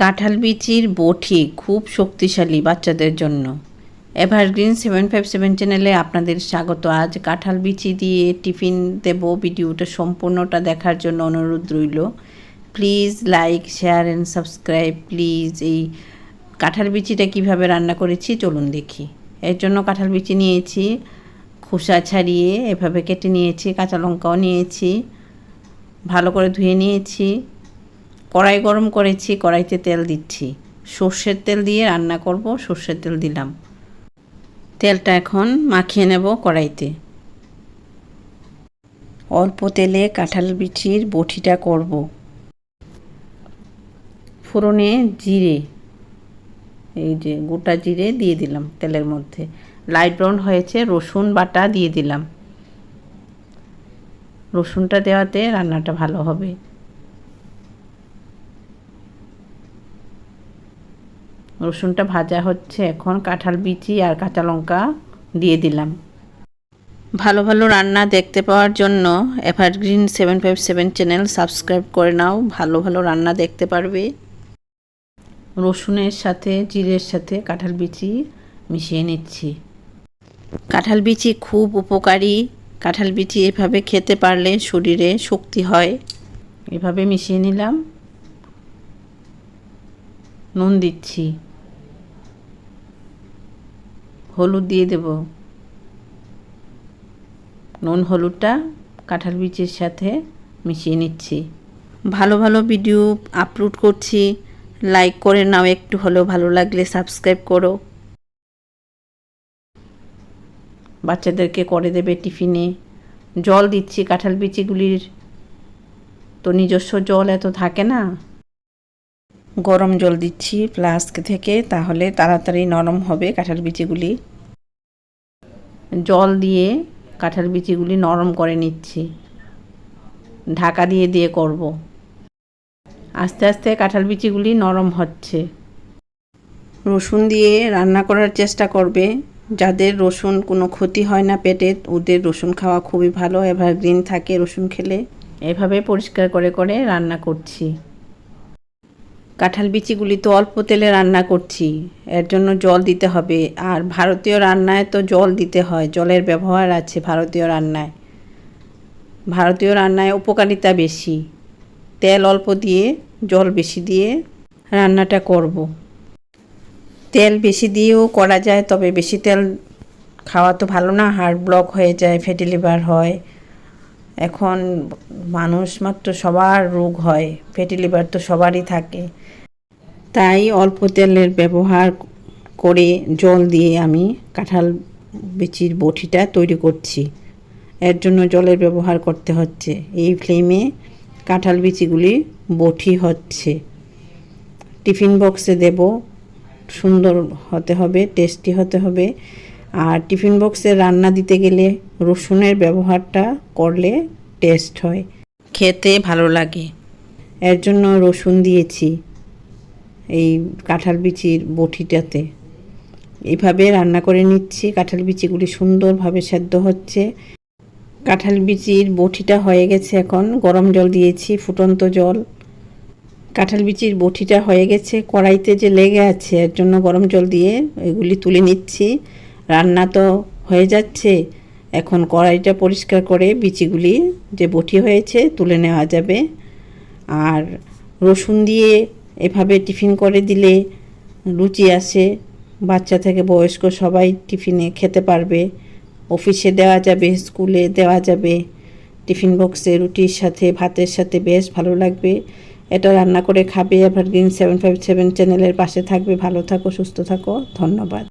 কাঁঠাল বিচির বটি খুব শক্তিশালী বাচ্চাদের জন্য। এভারগ্রিন সেভেন ফাইভ সেভেন চ্যানেলে আপনাদের স্বাগত। আজ কাঁঠাল বিচি দিয়ে টিফিন দেব। ভিডিওটা সম্পূর্ণটা দেখার জন্য অনুরোধ রইল। Please like, share and subscribe. Please এই কাঁঠাল বিচিটা কীভাবে রান্না করেছি চলুন দেখি। এর জন্য কাঁঠাল বিচি নিয়েছি, খোসা ছাড়িয়ে এভাবে কেটে নিয়েছি, কাঁচা লঙ্কাও নিয়েছি, ভালো করে ধুয়ে নিয়েছি। কড়াই গরম করেছি, কড়াইতে তেল দিচ্ছি। সর্ষের তেল দিয়ে রান্না করব, সর্ষের তেল দিলাম। তেলটা এখন মাখিয়ে নেব কড়াইতে। অল্প তেলে কাঁঠাল বিচির বটিটা করব। ফোড়নে জিরে, এই যে গোটা জিরে দিয়ে দিলাম তেলের মধ্যে। লাইট ব্রাউন হয়েছে, রসুন বাটা দিয়ে দিলাম। রসুনটা দেওয়াতে রান্নাটা ভালো হবে। রসুনটা ভাজা হচ্ছে এখন কাঁঠাল বিচি আর কাঁচা লঙ্কা দিয়ে দিলাম। ভালো ভালো রান্না দেখতে পাওয়ার জন্য evergreen seven five seven channel subscribe করে নাও, ভালো ভালো রান্না দেখতে পারবে। রসুনের সাথে, জিরের সাথে কাঁঠাল বিচি মিশিয়ে নিচ্ছি। কাঁঠাল বিচি খুব উপকারী। কাঁঠাল বিচি এভাবে খেতে পারলে শরীরে শক্তি হয়। এভাবে মিশিয়ে নিলাম। নুন দিচ্ছি। হলুদ দিয়ে দেব। নুন হলুদটা কাঁঠাল বীজের সাথে মিশিয়ে নিচ্ছি। ভালো ভালো ভিডিও আপলোড করছি। লাইক করে নাও, একটু হলেও ভালো লাগলে সাবস্ক্রাইব করো। বাচ্চাদেরকে করে দেবে টিফিনে। জল দিচ্ছি কাঁঠাল বিচিগুলির তো নিজস্ব জল এত থাকে না। গরম জল দিচ্ছি ফ্লাস্ক থেকে, তাহলে তাড়াতাড়ি নরম হবে কাঁঠাল বিচিগুলি। জল দিয়ে কাঁঠাল বিচিগুলি নরম করে নিচ্ছি। ঢাকা দিয়ে দিয়ে করব। আস্তে আস্তে কাঁঠাল বিচিগুলি নরম হচ্ছে। রসুন দিয়ে রান্না করার চেষ্টা করবে। যাদের রসুন কোনো ক্ষতি হয় না পেটে, ওদের রসুন খাওয়া খুবই ভালো এভারগ্রিন থাকে রসুন খেলে। এভাবে পরিষ্কার করে করে রান্না করছি। কাঁঠাল বিচিগুলি তো অল্প তেলে রান্না করছি, এর জন্য জল দিতে হবে। আর ভারতীয় রান্নায় তো জল দিতে হয়, জলের ব্যবহার আছে ভারতীয় রান্নায়। ভারতীয় রান্নায় উপকারিতা বেশি। তেল অল্প দিয়ে, জল বেশি দিয়ে রান্নাটা করব। তেল বেশি দিয়েও করা যায়, তবে বেশি তেল খাওয়া তো ভালো না হার্ট ব্লক হয়ে যায়, ফ্যাটি লিভার হয়। এখন মানুষ মাত্র সবার রোগ হয় ফ্যাটি লিভার তো সবারই থাকে। তাই অল্প তেলের ব্যবহার করে জল দিয়ে আমি কাঁঠাল বিচির বটিটা তৈরি করছি। এর জন্য জলের ব্যবহার করতে হচ্ছে। এই ফ্লেমে কাঁঠাল বিচিগুলি বটি হচ্ছে। টিফিন বক্সে দেব। সুন্দর হতে হবে, টেস্টি হতে হবে। আর টিফিন বক্সে রান্না দিতে গেলে রসুনের ব্যবহারটা করলে টেস্ট হয়। খেতে ভালো লাগে। এর জন্য রসুন দিয়েছি এই কাঁঠাল বিচির বটিটাতে। এইভাবে রান্না করে নিচ্ছি। কাঁঠাল বিচিগুলি সুন্দরভাবে সেদ্ধ হচ্ছে। কাঁঠাল বিচির বটিটা হয়ে গেছে এখন। গরম জল দিয়েছি, ফুটন্ত জল। কাঁঠাল বিচির বটিটা হয়ে গেছে। কড়াইতে যে লেগে আছে, এর জন্য গরম জল দিয়ে এগুলি তুলে নিচ্ছি। রান্না তো হয়ে যাচ্ছে। এখন কড়াইটা পরিষ্কার করে বিচিগুলি যে বটি হয়েছে তুলে নেওয়া যাবে। আর রসুন দিয়ে এভাবে টিফিন করে দিলে লুচি আসে। বাচ্চা থেকে বয়স্ক সবাই টিফিনে খেতে পারবে। অফিসে দেওয়া যাবে, স্কুলে দেওয়া যাবে। টিফিন বক্সে রুটির সাথে, ভাতের সাথে বেশ ভালো লাগবে। এটা রান্না করে খাবে এভারগ্রিন সেভেন ফাইভ সেভেন চ্যানেলের পাশে থাকবে। ভালো থাকো, সুস্থ থাকো। ধন্যবাদ।